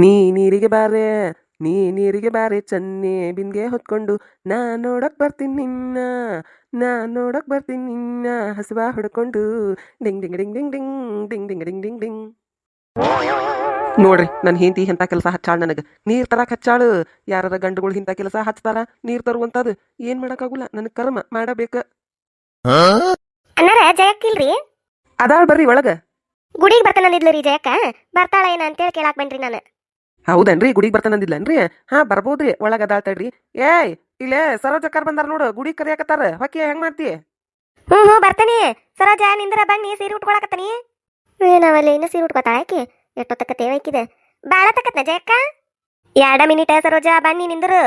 ನೀ ನೀರಿಗೆ ಬಾರೆ ನೀ ನೀರಿಗೆ ಬಾರೆ ಚನ್ನೆ ಬಿಂದಿಗೆ ಹೊತ್ಕೊಂಡು ನಾ ನೋಡಕ್ ಬರ್ತೀನಿ ನಿನ್ನ ನಾ ನೋಡಕ್ ಬರ್ತೀನಿ ನಿನ್ನ ಹಸುವ ಹೊಡ್ಕೊಂಡು. Ding ding ding ding ding ding ding ding ding ding. ನೋಡ್ರಿ ನನ್ನ ಹೆಂಡತಿ ಇಂಥ ಕೆಲಸ ಹಚ್ಚಾಳ ನನಗೆ. ನೀರ್ ತರಕ್ಕೆ ಹಚ್ಚಾಳ. ಯಾರ ಗಂಡುಗಳು ಇಂಥ ಕೆಲಸ ಹಚ್ತಾರ? ನೀರು ತರುವಂಥದ್ದು ಏನು ಮಾಡೋಕ್ಕಾಗುಲ್ಲ. ನನ್ನ ಕರ್ಮ ಮಾಡಬೇಕು. ಜಯಕ್ಕಿಲ್ರಿ ಅದಾಳ ಬರ್ರಿ ಒಳಗ. ಗುಡಿಗೆ ಬರ್ತಾನಂದಿದ್ಲು ರೀ ಜಯಕ್ಕ. ಬರ್ತಾಳ ಏನ ಅಂತೇಳಿ ಕೇಳಾಕ್ ಬನ್ರಿ ನಾನು. ಹೌದನ್ರಿ? ಗುಡಿಗೆ ಬರ್ತಾನಂದಿಲ್ಲನ್ರಿ ಹಾ ಬರ್ಬೋದ್ರಿ. ಒಳಗೆ ಅದಾಳ್ತಾಳ್ರಿ ತಡ್ರಿ. ಏಯ್ ಇಲ್ಲೇ ಸರೋಜಕ್ಕಾರ ಬಂದಾರ ನೋಡು. ಗುಡಿ ಕರಿಯಾಕತ್ತಾರ. ಹೊಕ್ಕಿ ಹೆಂಗ್ ಮಾಡ್ತಿ? ಹ್ಞೂ ಹ್ಞೂ ಬರ್ತಾನೆ. ಸರೋಜ ನಿಂದ್ರ ಬನ್ನಿ ಸೀರೆ ಉಟ್ಕೊಳಕತ್ತಾನಿ. ನಾವಲ್ಲಿ ಇನ್ನು ಸೀರೆ ಉಟ್ಕೊತಾಳ ಆಕಿ. ಎಷ್ಟೊತ್ತಕ್ಕ ತೇವೈಕಿದೆ ಬಾಳ ತಕ್ಕತ್ನ ಜಯಕ್ಕ? ಎರಡ ಮಿನಿಟ್ ಸರೋಜ ಬನ್ನಿ ನಿಂದ್ರು.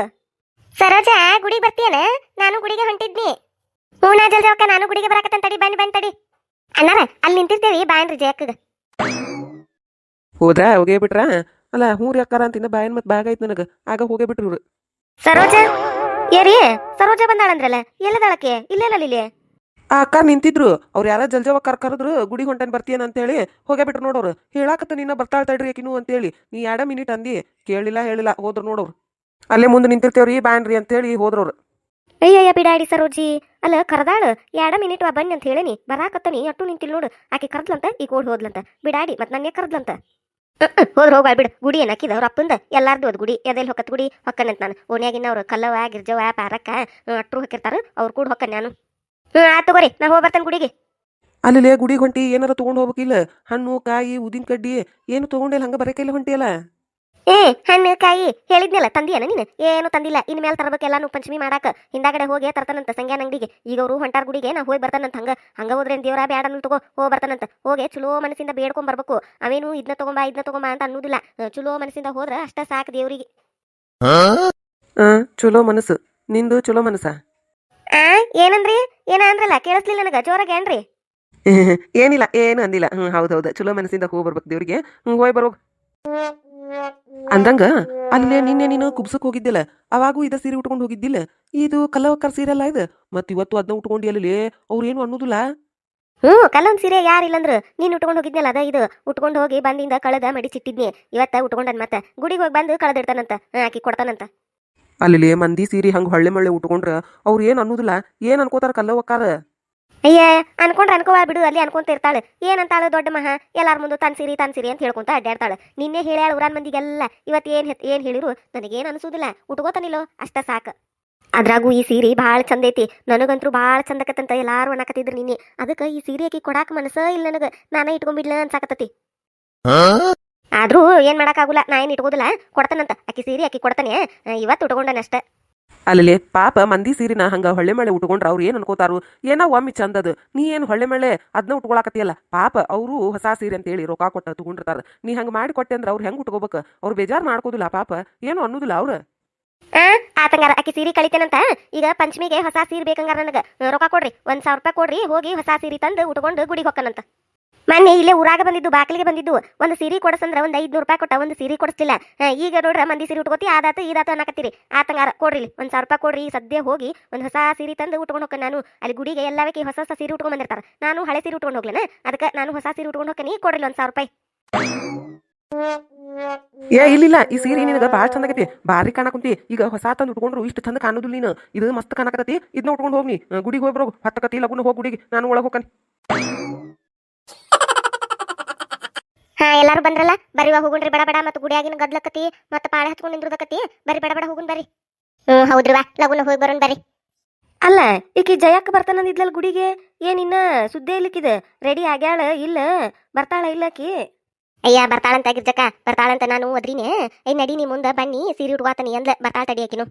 ಸರೋಜ ಗುಡಿಗೆ ಬರ್ತೀಯನ? ನಾನು ಗುಡಿಗೆ ಹೊಂಟಿದ್ನಿ. ಹ್ಞೂ ನಾ ಜಲ್ದಿ ಹೋಗ್ಕ ನಾನು ಗುಡಿಗೆ ಬರಾಕತ್ತಂತ ತಡಿ ಬನ್ನಿ ಬನ್ನಿ ತಡಿ. ಅಣ್ಣಾರ ಅಲ್ಲಿ ನಿಂತಿರ್ತೇವಿ ಬಾನ್ರಿ ಜಯಕ್ಕಗ. ಹೋದ್ರಾ ಹೋಗೇ ಬಿಟ್ರ? ಅಲ್ಲ ಹ್ಞೂ ರೀ ಅಕ್ಕಾರ ಅಂತ ಇನ್ನ ಬಾಯನ್ ಮತ್ತೆ ಬಾಗ ಆಯ್ತು ನನಗ. ಆಗ ಹೋಗೇ ಬಿಟ್ರು ಇವ್ರು. ಸರೋಜ? ಏರಿ ಸರೋಜ ಬಂದಾಳಂದ್ರಲ್ಲ? ಎಲ್ಲದಾಳಕ್ಕೆ? ಇಲ್ಲ ಇಲ್ಲಿ ಆ ಅಕ್ಕ ನಿಂತಿದ್ರು. ಅವ್ರು ಯಾರ ಜಲ್ಜವ ಕರ್ ಕರೆದ್ರು ಗುಡಿ ಹೊಂಟನ್ ಬರ್ತೀಯನ ಅಂತೇಳಿ ಹೋಗೇ ಬಿಟ್ರು ನೋಡೋರು. ಹೇಳಾಕತ್ತ ನಿನ್ನ ಬರ್ತಾಳ ತಡ್ರಿ ಅಂತ ಅಂತೇಳಿ. ನೀ ಎರಡ ಮಿನಿಟ್ ಅಂದಿ ಕೇಳಿಲ್ಲ ಹೇಳಿಲ್ಲ ಹೋದ್ರು ನೋಡೋರು. ಅಲ್ಲೇ ಮುಂದೆ ನಿಂತಿರ್ತೇವ್ರಿ ಬ್ಯಾನ್ರಿ ಅಂತೇಳಿ ಹೋದ್ರವ್ರು ಅಯ್ಯಯ್ಯ ಬಿಡಾಡಿ ಸರೋಜಿ. ಅಲ್ಲ ಕರೆದಾಳು ಎರಡ ಮಿನಿಟ್ ಬನ್ನಿ ಅಂತ ಹೇಳಿನಿ. ಬರಾಕತ್ತನಿ ಅಟ್ಟು ನಿಂತಿಲ್ ನೋಡು. ಆಕೆ ಕರ್ದ್ಲಂತ ಈಗ ಓಡ್ ಹೋದ್ಲಂತ. ಬಿಡಾಡಿ ಮತ್ತೆ ನನ್ನೇ ಕರ್ದ್ಲಂತ. ಹೋದ್ರ ಹೋಗ ಬಿಡು. ಗುಡಿ ಏನ್ ಅವ್ರ ಅಪ್ಪಂದ? ಎಲ್ಲಾರ್ದು ಅದು ಗುಡಿ. ಎದೆಲ್ ಹೊಕ್ಕತ್ ಗುಡಿ? ಹೊಕ್ಕನಂತ ನಾನು. ಓಣಿಯಾಗಿನ ಅವ್ರ ಕಲ್ಲವ ಗಿರ್ಜವ ಪಾರಕ್ಕ ಅಟ್ರು ಹಾಕಿರ್ತಾರ. ಅವ್ರು ಕೂಡ ಹೊಕ್ಕ ನಾನು. ಹ್ಞೂ ಆತು ತಗೋರಿ. ನಾ ಹೋಗಿ ಬರ್ತೇನೆ ಗುಡಿಗೆ. ಅಲ್ಲಿ ಗುಡಿ ಹೊಂಟಿ ಏನಾರ ತಗೊಂಡ್ ಹೋಗ್ಬೇಕಿಲ್ಲ? ಹಣ್ಣು, ಕಾಯಿ, ಉದಿನ ಕಡ್ಡಿ ಏನು ತಗೊಂಡಿಲ್ಲ? ಹಂಗ ಬರಕೈಲ್ಲ ಹೊಂಟಿಯಲ್ಲ? ಏ ಹಣ್ಣು ಕಾಯಿ ಹೇಳಿದ್ನಲ್ಲ ತಂದಿಯನ ನೀನು? ಏನು ತಂದಿಲ್ಲ. ಇನ್ ಮೇಲೆ ತರಬೇಕು ಎಲ್ಲಾನು ಪಂಚಮಿ ಮಾಡಾಕ. ಹಿಂದಾಗಡೆ ಹೋಗಿ ತರ್ತಾನಂತ ಸಂಗ್ಯಾನ ಅಂಗಡಿಗೆ. ಈಗ ಅವರು ಹೊಂಟಾರ್ ಗುಡಿಗೆ ನಾ ಹೋಗಿ ಬರ್ತಾನಂತ ಹಂಗ. ಹಂಗ ಹೋದ್ರೆ ದೇವ್ರ ಬ್ಯಾಡ ಅನ್ನೋದು ತಗೋ ಹೋಗಿ ಬರ್ತಾನಂತ. ಹೋಗಿ ಚಲೋ ಮನಸ್ಸಿಂದ ಬೇಡ್ಕೊಂಡ್ ಬರ್ಬೇಕು. ಅವೇನು ಇದನ್ನ ತಗೊಂಬಾ ಇದನ್ನ ತಗೊಂಬಾ ಅಂತ ಅನ್ನೋದಿಲ್ಲ. ಚಲೋ ಮನಸ್ಸಿಂದ ಹೋದ್ರ ಅಷ್ಟ ಸಾಕು ದೇವ್ರಿಗೆ. ಆ ಚಲೋ ಮನಸ್ಸು. ನಿಂದು ಚಲೋ ಮನಸ್ಸ? ಆ ಏನಂದ್ರಿ? ಏನ ಅಂದ್ರಲ್ಲ ಕೇಳಿಸ್ಲಿಲ್ಲ ನನಗ. ಜೋರಾಗಿ ಏನ್ರಿ? ಏನಿಲ್ಲ ಏನು ಅಂದಿಲ್ಲ. ಹ್ಮ್ ಹೌದೌದು ಹೌದು. ಚಲೋ ಮನಸ್ಸಿಂದ ಹೋಗಿ ಬರ್ಬೇಕು ದೇವ್ರಿಗೆ. ಹ್ಮ್ ಹೋಗಿ ಬರ್ಬೇಕು ಅಂದಂಗ ಅಲ್ಲಿ ನಿನ್ನೆ ನೀನು ಕುಬ್ಸಕ್ ಹೋಗಿದ್ದಿಲ್ಲ. ಅವಾಗೂ ಇದ ಸೀರೆ ಉಟ್ಕೊಂಡು ಹೋಗಿದ್ದಿಲ್ಲ. ಇದು ಕಲ್ಲವಕ್ಕರ್ ಸೀರೆ ಅಲ್ಲ ಇದು? ಮತ್ ಇವತ್ತು ಅದನ್ನ ಉಟ್ಕೊಂಡಿ ಅಲ್ಲಿ ಅವ್ರು ಏನು ಅನ್ನೋದಿಲ್ಲ. ಹ್ಞೂ ಕಲ್ಲೊಂದ್ ಸೀರೆ ಯಾರಿಲ್ಲಂದ್ರು ನೀನು ಉಟ್ಕೊಂಡು ಹೋಗಿದ್ನಲ್ಲ ಅದ ಇದು. ಉಟ್ಕೊಂಡು ಹೋಗಿ ಬಂದಿಂದ ಕಳೆದ ಮಡಿಚಿಟ್ಟಿದ್ನಿ ಇವತ್ತ ಉಟ್ಕೊಂಡನ್ ಮತ್ತೆ. ಗುಡಿಗೆ ಹೋಗಿ ಬಂದು ಕಳೆದಿಡ್ತಾನಂತ ಹಾಕಿ ಕೊಡ್ತಾನಂತ. ಅಲ್ಲಿ ಮಂದಿ ಸೀರೆ ಹಂಗ ಹೊಳ್ಳೆ ಮಳ್ಳೆ ಉಟ್ಕೊಂಡ್ರ ಅವ್ರು ಏನು ಅನ್ನೋದಿಲ್ಲ. ಏನ್ ಅನ್ಕೋತಾರ ಕಲ್ಲವಕ್ಕಾರ? ಅಯ್ಯ, ಅನ್ಕೊಂಡ್ರೆ ಅನ್ಕೋಬಾ ಬಿಡು, ಅಲ್ಲಿ ಅನ್ಕೊಂತ ಇರ್ತಾಳೆ. ಏನಂತಾಳೆ ದೊಡ್ಡ ಮಹಾ? ಎಲ್ಲಾರ ಮುಂದೆ ತನ್ ಸಿರಿ ತನ್ ಸಿರಿ ಅಂತ ಹೇಳ್ಕೊಂತ ಅಡ್ಡಾಡ್ತಾಳೆ. ನಿನ್ನೆ ಹೇಳ್ಯಾಳ ಊರಾನ್ ಮಂದಿಗೆಲ್ಲ. ಇವತ್ತು ಏನು ಏನ್ ಹೇಳಿರು? ನನಗೇನು ಅನಿಸೋದಿಲ್ಲ. ಉಟ್ಕೋತಾನಿಲ್ಲೋ? ಅಷ್ಟ ಸಾಕು. ಅದ್ರಾಗೂ ಈ ಸೀರೆ ಭಾಳ ಚಂದ ಐತಿ. ನನಗಂತೂ ಭಾಳ ಚಂದಕತ್ತಂತ ಎಲ್ಲಾರು ಅನ್ನಕತ್ತಿದ್ರು ನಿನ್ನೆ. ಅದಕ್ಕೆ ಈ ಸೀರೆ ಆಕಿ ಕೊಡಾಕ ಮನಸ್ಸ ಇಲ್ಲ ನನಗ. ನಾನೇ ಇಟ್ಕೊಂಡ್ಬಿಡ್ಲ ಅನ್ಸಾಕತ್ತತಿ. ಆದ್ರೂ ಏನ್ ಮಾಡೋಕ್ಕಾಗಲ್ಲ ನಾ ಏನು ಇಟ್ಕೋದಿಲ್ಲ? ಕೊಡ್ತಾನಂತ. ಆಕಿ ಸೀರೆ ಆಕಿ ಕೊಡ್ತಾನೆ. ಇವತ್ತು ಉಟ್ಕೊಂಡನಷ್ಟ. ಅಲ್ಲಿ ಪಾಪ ಮಂದಿ ಸೀರಿನ ಹಂಗ ಹೊಳ್ಳೆ ಮಳೆ ಉಟ್ಕೊಂಡ್ರ ಅವ್ರು ಏನ್ ಅನ್ಕೋತಾರು? ಏನೋ ಒಮ್ಮೆ ಚಂದದ. ನೀ ಏನು ಹೊಳ್ಳೆ ಮಳೆ ಅದನ್ನ ಉಟ್ಕೊಳಕತ್ತಿಯಲ್ಲ? ಪಾಪ ಅವರು ಹೊಸ ಸೀರೆ ಅಂತ ಹೇಳಿ ರೊಕ್ಕ ಕೊಟ್ಟ ತಗೊಂಡಿರ್ತಾರ. ನೀ ಹಂಗ ಮಾಡಿ ಕೊಟ್ಟೆ ಅಂದ್ರೆ ಅವ್ರು ಹೆಂಗ್ ಉಟ್ಕೋಬೇಕು? ಅವ್ರು ಬೇಜಾರ್ ಮಾಡ್ಕೋದಿಲ್ಲ ಪಾಪ. ಏನು ಅನ್ನೋದಿಲ್ಲ ಅವ್ರು. ಆತಂಗಾರ ಆಕಿ ಸೀರೆ ಕಳಿತೇನಂತ? ಈಗ ಪಂಚಮಿಗೆ ಹೊಸ ಸೀರೆ ಬೇಕಂಗಾರ ನನಗ. ರೊಕ್ಕ ಕೊಡ್ರಿ. ಒಂದ್ ಸಾವಿರ ರೂಪಾಯಿ ಕೊಡ್ರಿ, ಹೋಗಿ ಹೊಸ ಸೀರೆ ತಂದು ಉಟ್ಕೊಂಡು ಗುಡಿಗೆ ಹೊಕ್ಕನಂತ. ಮೊನ್ನೆ ಇಲ್ಲೇ ಊರಾಗ ಬಂದಿದ್ದು, ಬಾಕಲಿಗೆ ಬಂದಿದ್ದು. ಒಂದು ಸೀರೆ ಕೊಡಸಂದ್ರ ಒಂದು ಐದ್ನೂರು ರೂಪಾಯಿ ಕೊಟ್ಟ ಒಂದು ಸೀರೆ ಕೊಡಿಸ್ಲಿಲ್ಲ. ಈಗ ನೋಡ್ರ ಮಂದಿ ಸೀರೆ ಉಟ್ಕೋತಿ, ಆದಾತ ಇದಾತ ಅನ್ನಕತ್ತೀರಿ. ಆತಂಗಾರ ಕೊಡ್ರಿ ಒಂದ್ ಸಾವಿರ ರೂಪಾಯಿ ಕೊಡ್ರಿ, ಸದ್ಯ ಹೋಗಿ ಒಂದ್ ಹೊಸ ಸೀರೆ ತಂದು ಉಟ್ಕೊಂಡು ಹೋಗ್ಕ ನಾನು. ಅಲ್ಲಿ ಗುಡಿಗೆ ಎಲ್ಲವಕ್ಕೆ ಹೊಸ ಹೊಸ ಸೀರೆ ಉಟ್ಕೊಂಡ್ ಬಂದಿರ್ತಾರೆ. ನಾನು ಹಳೆ ಸೀರೆ ಉಟ್ಕೊಂಡು ಹೋಗ್ಲೇನ? ಅದಕ್ಕೆ ನಾನು ಹೊಸ ಸೀರೆ ಉಟ್ಕೊಂಡು ಹೋಗ್ತೀನಿ ಕೊಡ್ರಿ ಒಂದ್ ಸಾವಿರ ರೂಪಾಯಿ. ಏ ಇಲ್ಲಿಲ್ಲ ಈ ಸೀರೆ ನಿನಗೆ ಭಾಳ ಬಾರಿ ಭಾರಿ ಕಾಣಕುಂತಿ. ಈಗ ಹೊಸ ತಂದು ಉಟ್ಕೊಂಡ್ರು, ಇಷ್ಟು ಚಂದ ಕಾಣೋದಿಲ್ಲ ನೀನು. ಇದು ಮಸ್ತ್ ಕಾಣಕತ್ತತಿ. ಇದನ್ನ ಉಟ್ಕೊಂಡು ಹೋಗ್ನಿ. ಗುಡಿಗೆ ಹೋಗಿ ಬರೋಗು ಹತ್ತಕತಿ ಲಗುನ ಹೋಗಿ ಗುಡಿಗೆ. ನಾನು ಒಳಗೆ ಹೋಗ್ಕನಿ ಹಾ ಎಲ್ಲಾರು ಬಂದ್ರಲ್ಲ ಬರಿವಾ ಹೋಗುಣ್ರಿ ಬಡ ಬಡ ಮತ್ತೆ ಗುಡಿಯಾಗಿನ ಗದ್ಲಕತಿ ಮತ್ತೆ ಪಾಳೆ ಹಚ್ಕೊಂಡು ನಿಂದ್ರದಕತಿ ಬರಿ ಬಡ ಬಡ ಹೋಗುನ್ ಬರ್ರಿ. ಹ್ಮ್ ಹೌದ್ರಿ ವಾ ಲಗುನ ಹೋಗಿ ಬರೋಣ ಬರ್ರಿ. ಅಲ್ಲ ಈಕಿ ಜಯಕ್ಕ ಬರ್ತಾನಂದಿದ್ಲಲ್ಲ ಗುಡಿಗೆ ಏನಿನ್ನ ಸುದ್ದಿ ಇಲ್ಲಿಕ್ಕಿದೆ? ರೆಡಿ ಆಗ್ಯಾಳ ಇಲ್ಲ ಬರ್ತಾಳ ಇಲ್ಲಕಿ ಅಯ್ಯ ಬರ್ತಾಳಂತ ಗಿರ್ಜಕ್ಕ ಬರ್ತಾಳಂತ ನಾನು ಅದ್ರಿನೇ. ಐ ನಡಿ ನೀ ಮುಂದೆ ಬನ್ನಿ ಸೀರೆ ಉಡ್ವಾತನಿ ಅಂದ್ಲ ಬರ್ತಾಳ ತಡಿ ಆಕಿನು.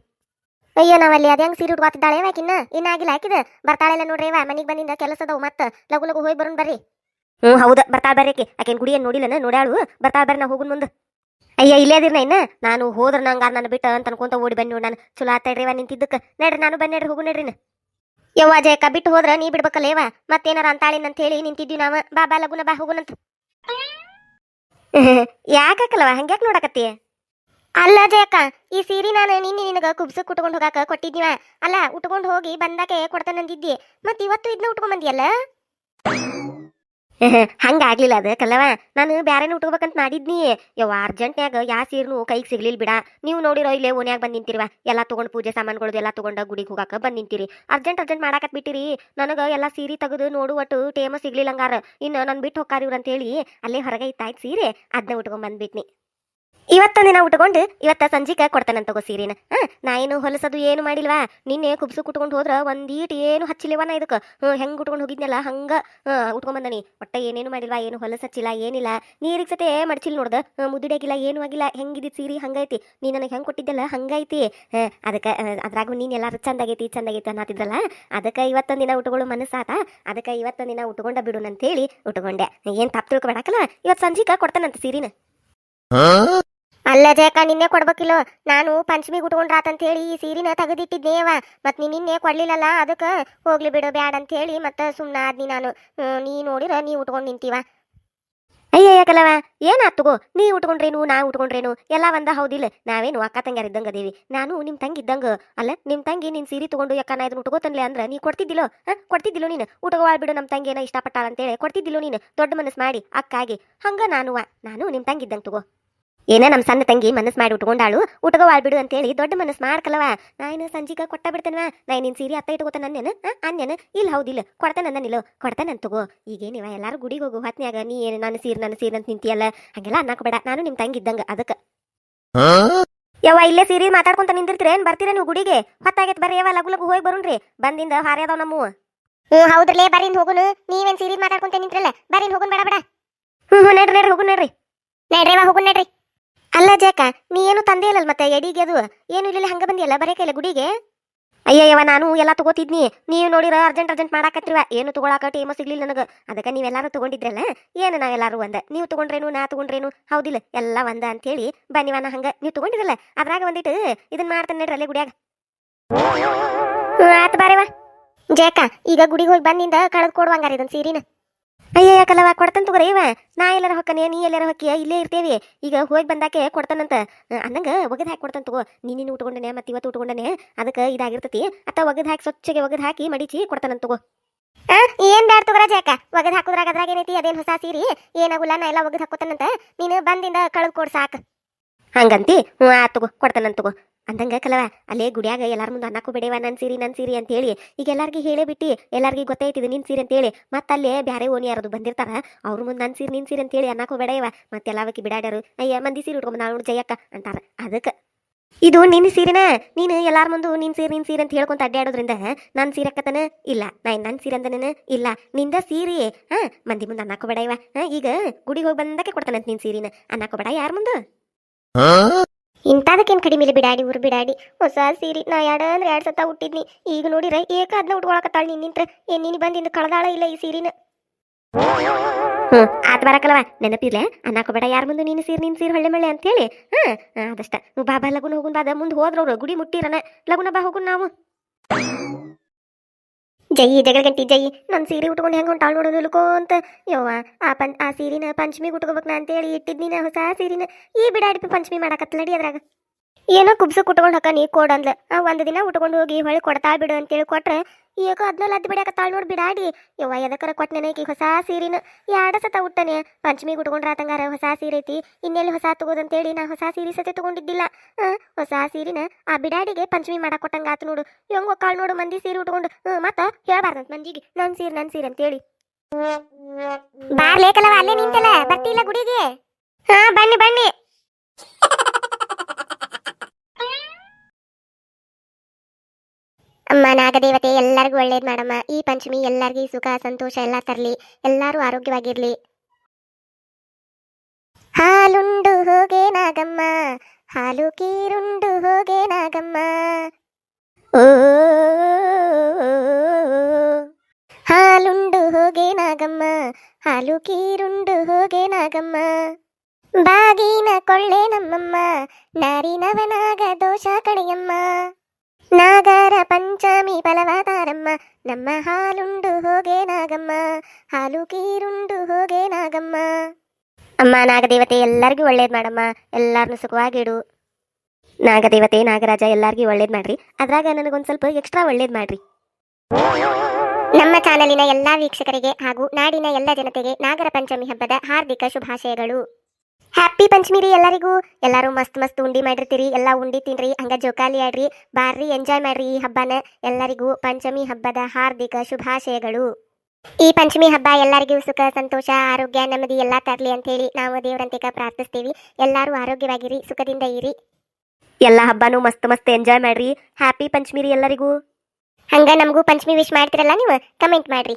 ಅಯ್ಯ ನಾವಲ್ಲಿ ಅದ್ಯಾಂಗ ಸೀರೆ ಉಡ್ವಾತಿದ್ದಾಳೆ ಆಕಿನ್ನ? ಇನ್ನ ಆಗಿಲ್ಲ ಆಕಿದ? ಬರ್ತಾಳೆಲ್ಲ ನೋಡ್ರಿ ವಾ ಮನಿಗ್ ಬಂದಿಂದ ಕೆಲಸದವು ಮತ್ತೆ ಮತ್ತ ಲಗು ಲಗು ಹೋಗಿ ಬರೋಣ ಬರ್ರಿ. ಹ್ಞೂ ಹೌದ. ಬರ್ತಾ ಬರ್ರಿ ಆಕಿ. ಆಕಿನ ಗುಡಿ ಏನ್ ನೋಡಿಲ್ಲನ? ನೋಡ್ಯಾಳು. ಬರ್ತಾ ಬರ್ರಿ ನಾ ಹೋಗುನ್ ಮುಂದೆ. ಅಯ್ಯ, ಇಲ್ಲೇ ಇನ್ನ? ನಾನು ಹೋದ್ರ ನಂಗ ನನ್ನ ಬಿಟ್ಟ ಅಂತ ಅನ್ಕೊಂತ ಓಡಿ ಬನ್ನಿ ನೋಡಿ ನಾನು. ಚಲೋ ಆತಡ್ರಿ ವಾ ನಿಂತಿದ್ದಕ್ಕೆ ನಡ್ರಿ, ನಾನು ಬನ್ನಿ ನಡ್ರಿ ಹೋಗು ನಡ್ರಿ ಯವ್ವ ಜಯಕ್ಕ ಬಿಟ್ಟು ಹೋದ್ರ ನೀ ಬಿಡ್ಬೇಕಲ್ಲೇವ ಮತ್ತೇನಾರ ಅಂತಾಳಿನ ಅಂತ ಹೇಳಿ ನಿಂತಿದ್ವಿ ನಾವು. ಬಾ ಬಾ, ಲಗುನ, ಬಾ ಹೋಗುನಂತ ಯಾಕಕ್ಕಲ್ವ ಹಂಗ್ಯಾಕೆ ನೋಡಕತ್ತಿ? ಅಲ್ಲ ಜಯಕ್ಕ ಈ ಸೀರೆ ನಾನು ನಿನ್ನೆ ನಿನಗ ಕುಬ್ಸಕ್ ಉಟ್ಕೊಂಡು ಹೋಗಾಕ ಕೊಟ್ಟಿದ್ದೀವ ಅಲ್ಲ, ಉಟ್ಕೊಂಡು ಹೋಗಿ ಬಂದಾಕೆ ಕೊಡ್ತಾನಂದಿದ್ದಿ ಮತ್ತೆ ಇವತ್ತು ಇದನ್ನ ಉಟ್ಕೊಂಡ್ ಬಂದಿಯಲ್ಲ? ಹಂಗ ಆಗ್ಲಿಲ್ಲ ಅದ ಕಲ್ಲವ ನಾನು ಬ್ಯಾರೇನ ಉಟ್ಕೋಬೇಕಂತ ಮಾಡಿದ್ನಿ. ಯವ್ವ, ಅರ್ಜೆಂಟ್ನ್ಯಾಗ ಯಾ ಸೀರ್ನು ಕೈಗೆ ಸಿಗ್ಲಿಲ್ಲ ಬಿಡ. ನೀವು ನೋಡಿರೋ ಇಲ್ಲೇ ಓನ್ಯಾಗ ಬಂದು ನಿಂತಿರುವ. ಎಲ್ಲ ತಗೊಂಡ್ ಪೂಜೆ ಸಾಮಾನುಗಳು ಎಲ್ಲ ತಗೊಂಡ ಗುಡಿಗೆ ಹೋಗಾಕ ಬಂದು ನಿಂತಿರಿ. Urgent urgent ಮಾಡಾಕತ್ ಬಿಟ್ಟಿರಿ. ನನಗೆ ಎಲ್ಲ ಸೀರೆ ತೆಗೆದು ನೋಡು ಒಟ್ಟು ಟೇಮ ಸಿಗ್ಲಿಲ್ಲ ಹಂಗಾರ ಇನ್ನು ನಾನು ಬಿಟ್ಟು ಅಂತ ಹೇಳಿ ಅಲ್ಲೇ ಹೊರಗೆ ಇತ್ತಾಯ್ತು ಸೀರೆ ಅದನ್ನ ಉಟ್ಕೊಂಡ್ ಬಂದ್ಬಿಟ್ನಿ ಇವತ್ತೊಂದು ದಿನ ಉಟ್ಕೊಂಡು ಇವತ್ತ ಸಂಜಿಕ ಕೊಡ್ತಾನಂತ ತಗೋ ಸೀರೆನ. ನಾ ಏನು ಹೊಲಸದು ಏನು ಮಾಡಿಲ್ವಾ? ನಿನ್ನೆ ಕುಬ್ಸು ಕುಟ್ಕೊಂಡು ಹೋದ್ರ ಒಂದೀಟ್ ಏನು ನಾ ಇದಕ್ಕೆ? ಹ್ಞೂ ಹೆಂಗ್ ಉಟ್ಕೊಂಡು ಹೋಗಿದ್ನಲ್ಲ ಹಂಗ? ಉಟ್ಕೊಂಡ್ ಬಂದನಿ. ಒಟ್ಟ ಏನೇನು ಮಾಡಿಲ್ವಾ? ಏನು ಹೊಲಸ ಹಚ್ಚಿಲ್ಲ, ಏನಿಲ್ಲ. ನೀರಿಗೆ ಸತೆ ಮಡ್ಚಿಲ್ ನೋಡ್ದ? ಮುದುಡಿಯಾಗಿಲ್ಲ, ಏನು ಆಗಿಲ್ಲ. ಹೆಂಗಿದಿತ್ ಸೀರೆ? ಹಂಗೈತಿ. ನೀ ನನಗೆ ಹೆಂಗ್ ಕೊಟ್ಟಿದ್ದಲ್ಲ? ಹಂಗೈತಿ. ಅದಕ್ಕೆ ಅದ್ರಾಗ ನೀನ್ ಎಲ್ಲಾರು ಚಂದಾಗೈತಿ ಚಂದಾಗೈತಿ ಅನ್ನತ್ತಿದ್ರಲ್ಲ ಅದಕ್ಕೆ ಇವತ್ತೊಂದು ದಿನ ಉಟ್ಕೊಳ್ಳೋ ಮನಸ್ಸಾತ? ಅದಕ್ಕೆ ಇವತ್ತೊಂದು ದಿನ ಉಟ್ಕೊಂಡ ಬಿಡು ಅಂತೇಳಿ ಉಟ್ಕೊಂಡೆ. ಏನ್ ತಪ್ಪು ತಿಳ್ಕೊಬೇಡಕಲ್ಲ ಇವತ್ತು ಸಂಜಿಕ ಕೊಡ್ತಾನಂತ ಸೀರಿನ. ಅಲ್ಲ ಅಕ್ಕ, ನಿನ್ನೆ ಕೊಡ್ಬೇಕಿಲ್ಲ. ನಾನು ಪಂಚಮಿ ಉಟ್ಕೊಂಡ್ರಾತಂತ ಹೇಳಿ ಈ ಸೀರಿನ ಅವ. ಮತ್ ನೀನು ನಿನ್ನೆ ಕೊಡ್ಲಿಲ್ಲಲ್ಲ, ಅದಕ್ಕೆ ಹೋಗ್ಲಿ ಬಿಡು ಬ್ಯಾಡ ಅಂತ ಹೇಳಿ ಮತ್ತೆ ಸುಮ್ಮನೆ ಆದ್ನಿ ನಾನು. ನೀ ನೋಡಿರ, ನೀ ಉಟ್ಕೊಂಡು ನಿಂತೀವ. ಅಯ್ಯಯ್ಯ ಕಲವ ಏನಾತ್ ತಗೋ ನೀ ಉಟ್ಕೊಂಡ್ರೇನು, ನಾ ಉಟ್ಕೊಂಡ್ರೇನು? ಎಲ್ಲ ಒಂದ ಹೌದಿಲ್ಲ. ನಾವೇನು ಅಕ್ಕ ತಂಗ್ಯಾರ ಅದೇವಿ. ನಾನು ನಿಮ್ಮ ತಂಗಿ ಇದ್ದಂಗ. ಅಲ್ಲ ನಿಮ್ಮ ತಂಗಿ ನಿನ್ ಸೀರೆ ತಗೊಂಡು ಯಾಕ ನಾ ಇದನ್ನ ಉಟ್ಕೋತನ್ಲೆ ಅಂದ್ರೆ ನೀ ಕೊಡ್ತಿದ್ದಿಲ್ಲೋ? ಹಾಂ, ಕೊಡ್ತಿದ್ದಿಲ್ಲೋ ನೀನು? ಉಟ್ಕೋವಾಳ್ ಬಿಡು ನಮ್ಮ ತಂಗಿ ಏನೋ ಇಷ್ಟಪಟ್ಟಾಳ ಅಂತೇಳಿ ಕೊಡ್ತಿದ್ದಿಲ್ಲೋ ನೀನು? ದೊಡ್ಡ ಮನಸ್ಸು ಮಾಡಿ ಅಕ್ಕಾಗಿ. ಹಂಗ ನಾನುವ. ನಾನು ನಿಮ್ಮ ತಂಗಿ ಇದ್ದಂಗ ತಗೋ. ಏನ ನಮ್ಮ ಸಣ್ಣ ತಂಗಿ ಮನಸ್ಸು ಮಾಡಿ ಉಟ್ಕೊಂಡಾಳು ಉಟ್ಕೋ ಬಿಡು ಅಂತೇಳಿ ದೊಡ್ಡ ಮನಸ್ಸು ಮಾಡ್ಕಲವ. ನಾ ಏನು ಸಂಜಿಗ ಕೊಟ್ಟ ಬಿಡ್ತೇನವ. ನಾ ನಿನ್ ಸೀರೆ ಅತ್ತ ಇಟ್ಕೋತಾನ ಅನ್ಯನ ಅನ್ಯನ? ಇಲ್ಲ ಹೌದಿಲ್ಲ. ಕೊಡ್ತಾನ ಅನ್ನನಿಲ್ಲ ಕೊಡ್ತಾನ ತಗೋ. ಈಗೇನಿವ ಎಲ್ಲಾರು ಗುಡಿಗೆ ಹೋಗು ಹೊತ್ನ್ಯಾಗ. ನೀ ಏನು ನನ್ನ ಸೀರೆ ನನ್ನ ಸೀರೆ ಅಂತ ನಿಂತಿಯಲ್ಲ? ಹಂಗೆಲ್ಲ ಅನ್ನಕೋಬೇಡ ನಾನು ನಿಮ್ ತಂಗಿ ಇದ್ದಂಗ. ಅದಕ್ಕೆ. ಯವ್ವ ಇಲ್ಲೇ ಸೀರೆ ಮಾತಾಡ್ಕೊಂತ ನಿಂದಿರ್ತೀರೇನು ಬರ್ತೀರ ನೀವು ಗುಡಿಗೆ? ಹೊತ್ತಾಗೈತೆ ಬರ್ರಿ ಯಾವ ಲಗು ಲಗು ಹೋಗಿ ಬರುನ್ರಿ ಬಂದಿಂದ ಹಾರ್ಯಾದವ್ ನಮ್ಮ. ಹ್ಞೂ ಹೌದ್ರಲ್ಲೇ ಬರೀನ್ ಹೋಗುನು. ನೀವೇನ್ ಸೀರೆ ಮಾತಾಡ್ಕೊಂತ ನಿಂತ್ರಲ್ಲ? ಬರೀನ್ ಹೋಗುನ್ ಬೇಡ ಬೇಡ. ಹ್ಞೂ ಹ್ಞೂ ನಡ್ರಿ ನಡ್ರಿ ಹೋಗುನ್ ನಡ್ರಿ. ನಡ್ರಿ ಹೋಗುನ್ ನಡ್ರಿ. ಅಲ್ಲ ಜಾಕ, ನೀ ಏನು ತಂದೆ ಇಲ್ಲಲ್ ಮತ್ತೆ ಎಡಿಗೆ ಅದು? ಏನು ಇಲ್ಲ ಹಂಗ ಬಂದಿಯಲ್ಲ ಬರೇಕೈಲ್ಲ ಗುಡಿಗೆ? ಅಯ್ಯಯ್ಯವ ನಾನು ಎಲ್ಲ ತಗೋತಿದ್ನಿ. ನೀವು ನೋಡಿರ ಅರ್ಜೆಂಟ್ ಅರ್ಜೆಂಟ್ ಮಾಡಾಕತ್ರಿವ ಏನು ತಗೊಳಕ ಟೈಮ ಸಿಗ್ಲಿಲ್ಲ ನನಗೆ. ಅದಕ್ಕೆ ನೀವೆಲ್ಲಾರು ತಗೊಂಡಿದ್ರಲ್ಲ? ಏನು ನಾವೆಲ್ಲಾರು ಒಂದ? ನೀವು ತಗೊಂಡ್ರೇನು, ನಾ ತಗೊಂಡ್ರೇನು? ಹೌದಿಲ್ಲ. ಎಲ್ಲ ಒಂದ ಅಂತೇಳಿ ಬನ್ನಿವ ನಾ ಹಂಗ. ನೀವು ತಗೊಂಡಿರಲ್ಲ? ಅದ್ರಾಗ ಒಂದಿಟ್ಟು ಇದನ್ನ ಮಾಡ್ತಾನೆ ನಡ್ರಿ ಅಲ್ಲೇ ಗುಡಿಯಾಗ. ಆತ ಬಾರೇವ ಜೇಕ, ಈಗ ಗುಡಿಗೆ ಹೋಗಿ ಬಂದಿಂದ ಕಳೆದು ಕೊಡುವಂಗಾರ ಇದನ್ ಸೀರಿನ. ಅಯ್ಯಯ್ಯ ಕಲವ ಕೊಡ್ತಾನ ತಗೋರಿ ಇವ. ನಾ ಎಲ್ಲಾರ ಹೊಕ್ಕನೆ, ನೀ ಎಲ್ಲಾರ ಹೊಕ್ಕಿಯ, ಇಲ್ಲೇ ಇರ್ತೇವಿ. ಈಗ ಹೋಗಿ ಬಂದಾಕೆ ಕೊಡ್ತಾನಂತ. ಅನ್ನಂಗ ಒಗದ್ ಹಾಕಿ ಕೊಡ್ತಾನ ತಗೋ. ನೀನು ಉಟ್ಕೊಂಡನೆ, ಮತ್ತೆ ಇವತ್ತು ಉಟ್ಕೊಂಡನೆ, ಅದಕ್ಕೆ ಇದಾಗಿರ್ತತಿ. ಅತ್ತ ಒಗದ್ ಹಾಕಿ ಸ್ವಚ್ಛಗೆ ಒಗದ್ ಹಾಕಿ ಮಡಿಚಿ ಕೊಡ್ತಾನಂತ ತಗೋ. ಏನ್ ಬ್ಯಾಡ ತಗೋರ ಜಾಕ ಒಗದ್ ಹಾಕುದ್ರಾಗ ಅದ್ರಾಗ ಏನೈತಿ, ಅದೇನ್ ಹೊಸ ಸೀರಿ? ಏನಾಗುಲ್ಲ, ನಾ ಎಲ್ಲ ಒಗದ್ ಹಾಕೋತಾನಂತ ನೀನು ಬಂದಿಂದ ಕಳೆದ್ ಕೊಡ್ ಸಾಕ. ಹಂಗಂತಿ, ಹ್ಞೂ, ಆ ತಗೋ ಕೊಡ್ತಾನಂತ ತಗೋ. ಅಂದಂಗೆ ಕಲವ ಅಲ್ಲೇ ಗುಡಿಯಾಗ ಎಲ್ಲಾರ ಮುಂದೆ ಅನ್ನಕ್ಕೂ ಬಿಡೇವ ನನ್ನ ಸೀರಿ ನನ್ನ ಸೀರಿ ಅಂತ ಹೇಳಿ ಈಗ ಎಲ್ಲಾರ್ಗಿ ಹೇಳೇ ಬಿಟ್ಟಿ, ಎಲ್ಲಾರ್ಗಿ ಇದು ನಿನ್ ಸೀರೆ ಅಂತ ಹೇಳಿ ಮತ್ತೆ ಅಲ್ಲೇ ಬ್ಯಾರೆ ಓಣಿ ಯಾರದು ಬಂದಿರ್ತಾರ, ಅವ್ರ ಮುಂದೆ ನನ್ನ ಸೀರೆ, ನಿನ್ ಸೀರೆ ಅಂತ ಹೇಳಿ ಅನ್ನಕ್ಕೂ ಬೇಡವ. ಮತ್ತೆ ಎಲ್ಲಾವಕ್ಕೆ ಬಿಡಾಡ್ಯಾರು, ಅಯ್ಯ, ಮಂದಿ ಸೀರೆ ಉಟ್ಕೊಂಡ್ ನಾವು ಜಯಕ್ಕ, ಅಂತಾರ. ಅದಕ್ಕೆ. ಇದು ನಿನ್ನ ಸೀರೆನ? ನೀನು ಎಲ್ಲಾರ ಮುಂದೆ ನಿನ್ನ ಸೀರೆ, ನಿನ್ ಸೀರೆ ಅಂತ ಹೇಳ್ಕೊಂತ ಅಡ್ಡಾಡೋದ್ರಿಂದ ನನ್ನ ಸೀರೆ ಅಕ್ಕತನ ಇಲ್ಲ ನಾ ನನ್ನ ಸೀರೆ ಅಂದನ ಇಲ್ಲ, ನಿಂದ ಸೀರೆ, ಹಾ, ಮಂದಿ ಮುಂದೆ ಅನ್ನಕ್ಕೂ ಬೇಡ ಈಗ ಗುಡಿಗೆ ಹೋಗಿ ಬಂದಕ್ಕೆ ಕೊಡ್ತಾನಂತ ನಿನ್ ಸೀರೆನ, ಅನ್ನಕ್ಕೂ ಬೇಡ ಯಾರ ಮುಂದೆ. ಇಂಥದಕ್ಕೇನು ಕಡಿಮೆ ಬಿಡಾಡಿ, ಊರು ಬಿಡಾಡಿ. ಹೊಸ ಸೀರೆ, ನಾ ಎರಡು ಅಂದ್ರೆ ಎರಡು ಸತ ಹುಟ್ಟಿದ್ನಿ ಈಗ ನೋಡಿರ ಏಕ ಅದನ್ನ ಉಟ್ಕೊಳಕತ್ತಾಳ ನೀನ್ ನಿಂತ್ರ. ಏನ್ ನೀನು ಬಂದಿಂದ ಕಳದಾಳ ಇಲ್ಲ ಈ ಸೀರಿನ? ಹ್ಞೂ ಆತ್ ಬರಕಲ್ವ ನೆನಪಿರ್ಲೆ? ಅನ್ನಕೋಬೇಡ ಯಾರ ಮುಂದೆ ನೀನು ಸೀರೆ, ನಿನ್ ಸೀರೆ ಹೊಳ್ಳೆ ಮಳ್ಳೆ ಅಂತೇಳಿ. ಹಾ ಅದಷ್ಟ. ಬಾಬಾ ಲಗುನ ಹೋಗುನ್ ಬಾದ ಮುಂದೆ ಹೋದ್ರವ್ರು ಗುಡಿ ಮುಟ್ಟಿರನ. ಲಗುನ ಬಾ, ಹೋಗುನ್ ನಾವು. ಜೈ ಜಗಳ ಗಂಟಿ ಜೈ. ನನ್ನ ಸೀರೆ ಉಟ್ಕೊಂಡು ಹೆಂಗೆ ಹೊಂಟಾಳ ನೋಡೋದು ನಿಲ್ಕೋ ಅಂತ. ಯವ್ವ, ಆ ಪನ್, ಆ ಸೀರಿನ ಪಂಚಮಿಗೆ ಉಟ್ಕೋಬೇಕು ನಾ ಅಂತೇಳಿ ಇಟ್ಟಿದ್ನಿ ನಾ ಹೊಸ ಸೀರಿನ. ಈ ಬಿಡಾಡಿ ಪಂಚಮಿ ಮಾಡಕತ್ತಲಡಿ ಅದ್ರಾಗ. ಏನೋ ಕುಬ್ಸು ಉಟ್ಕೊಂಡು ಹಾಕ ನೀ ಕೊಡಂದ್ಲ. ಆ ಒಂದು ದಿನ ಉಟ್ಕೊಂಡು ಹೋಗಿ ಹೊಳೆ ಕೊಡ್ತಾ ಬಿಡು ಅಂತೇಳಿ ಕೊಟ್ರೆ ಈಗ ಅದನ್ನ ಲದ್ದು ತಾಳ್ ನೋಡಿ ಬಿಡಾಡಿ. ಯವ್ವ ಎದಕ್ಕರ ಕೊಟ್ಟನೆ ಈಕಿ ಹೊಸ ಸೀರಿನ? ಎರಡ ಸತ ಉಟ್ಟನೆ? ಪಂಚಮಿಗೆ ಉಟ್ಕೊಂಡ್ರಾತಂಗಾರ ಹೊಸ ಸೀರೆ ಐತಿ. ಇನ್ನೆಲ್ಲಿ ಹೊಸ ತಗೋದಂತೇಳಿ ನಾ ಹೊಸ ಸೀರೆ ಸತೆ ತಗೊಂಡಿದ್ದಿಲ್ಲ. ಹೊಸ ಸೀರಿನ ಆ ಬಿಡಾಡಿಗೆ ಪಂಚಮಿ ಮಾಡಕ್ ಕೊಟ್ಟಂಗ ಆತು ನೋಡು. ಹೆಂಗ್ ಒಕ್ಕಾಳ್ ನೋಡು ಮಂದಿ ಸೀರೆ ಉಟ್ಕೊಂಡು. ಮತ್ತ ಹೇಳ್ಬಾರ್ದಂತ ಮಂದಿಗೆ ನನ್ ಸೀರೆ ನನ್ ಸೀರೆ ಅಂತೇಳಿ. ಬಾರ್ಲೇಕಲ್ಲವ ಅಲ್ಲೇ ನಿಂತಲ್ಲ? ಬರ್ತಿಲ್ಲ ಗುಡಿಗೆ? ಹಾ ಬನ್ನಿ ಬನ್ನಿ. ಅಮ್ಮ, ನಾಗದೇವತೆ, ಎಲ್ಲರಿಗೂ ಒಳ್ಳೇದು ಮಾಡಮ್ಮ. ಈ ಪಂಚಮಿ ಎಲ್ಲರಿಗೂ ಸುಖ, ಸಂತೋಷ, ಎಲ್ಲ ತರಲಿ. ಎಲ್ಲರೂ ಆರೋಗ್ಯವಾಗಿರಲಿ. ಹಾಲುಂಡು ಹೋಗೆ ನಾಗಮ್ಮ. ಹಾಲು ಕೀರುಂಡು ಹೋಗೆ ನಾಗಮ್ಮ. ಹಾಲುಂಡು ಹೋಗೆ ನಾಗಮ್ಮ. ಹಾಲು ಕೀರುಂಡು ಹೋಗೆ ನಾಗಮ್ಮ. ಬಾಗಿನ ಕೊಳ್ಳೆ ನಮ್ಮಮ್ಮ. ನಾರಿನವನಾಗ ದೋಷ ಕಡೆಯಮ್ಮ. ನಾಗರ ಪಂಚಮಿ ಫಲವತಾರಮ್ಮ, ನಮ್ಮ ಹಾಲುಂಡು ಹೋಗೆ ನಾಗಮ್ಮ, ಹಾಲು ಕೀರುಂಡು ಹೋಗೆ ನಾಗಮ್ಮ. ಅಮ್ಮ, ನಾಗದೇವತೆ ಎಲ್ಲರಿಗೂ ಒಳ್ಳೇದ್ ಮಾಡಮ್ಮ ಎಲ್ಲಾರನ್ನು ಸುಖವಾಗಿಡು ನಾಗದೇವತೆ, ನಾಗರಾಜ ಎಲ್ಲರಿಗೂ ಒಳ್ಳೇದ್ ಮಾಡ್ರಿ. ಅದ್ರಾಗ ನನಗೊಂದ್ ಸ್ವಲ್ಪ ಎಕ್ಸ್ಟ್ರಾ ಒಳ್ಳೇದ್ ಮಾಡ್ರಿ. ನಮ್ಮ ಚಾನಲಿನ ಎಲ್ಲಾ ವೀಕ್ಷಕರಿಗೆ ಹಾಗೂ ನಾಡಿನ ಎಲ್ಲ ಜನತೆಗೆ ನಾಗರ ಪಂಚಮಿ ಹಬ್ಬದ ಹಾರ್ದಿಕ ಶುಭಾಶಯಗಳು. ಹ್ಯಾಪಿ ಪಂಚಮಿ ರೀ ಎಲ್ಲರಿಗೂ. ಎಲ್ಲರೂ ಮಸ್ತ್ ಮಸ್ತ್ ಉಂಡಿ ಮಾಡಿರ್ತೀರಿ. ಎಲ್ಲ ಉಂಡಿ ತಿನ್ರಿ, ಹಂಗ ಜೋಕಾಲಿ ಆಡ್ರಿ ಬಾರ್ರಿ ಎಂಜಾಯ್ ಮಾಡ್ರಿ ಈ ಹಬ್ಬನ. ಎಲ್ಲರಿಗೂ ಪಂಚಮಿ ಹಬ್ಬದ ಹಾರ್ದಿಕ ಶುಭಾಶಯಗಳು. ಈ ಪಂಚಮಿ ಹಬ್ಬ ಎಲ್ಲರಿಗೂ ಸುಖ, ಸಂತೋಷ, ಆರೋಗ್ಯ, ನೆಮ್ಮದಿ ಎಲ್ಲ ತರಲಿ ಅಂತ ಹೇಳಿ ನಾವು ದೇವರಂತಿಕ ಪ್ರಾರ್ಥಿಸ್ತೀವಿ. ಎಲ್ಲರೂ ಆರೋಗ್ಯವಾಗಿರಿ, ಸುಖದಿಂದ ಇರಿ. ಎಲ್ಲ ಹಬ್ಬನೂ ಮಸ್ತ್ ಮಸ್ತ್ ಎಂಜಾಯ್ ಮಾಡ್ರಿ. ಹ್ಯಾಪಿ ಪಂಚಮಿ ರೀ ಎಲ್ಲರಿಗೂ. ಹಂಗ ನಮಗೂ ಪಂಚಮಿ ವಿಶ್ ಮಾಡ್ತಿರಲ್ಲ ನೀವು ಕಮೆಂಟ್ ಮಾಡ್ರಿ.